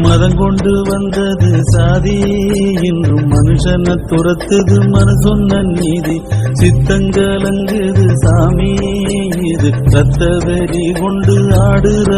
மதம் கொண்டு வந்தது சாதி. இன்றும் மனுஷனை துரத்துது மனு சொன்ன நீதி சித்தங்கலங்குது சாமி. இது ரத்த வெறி கொண்டு ஆடுற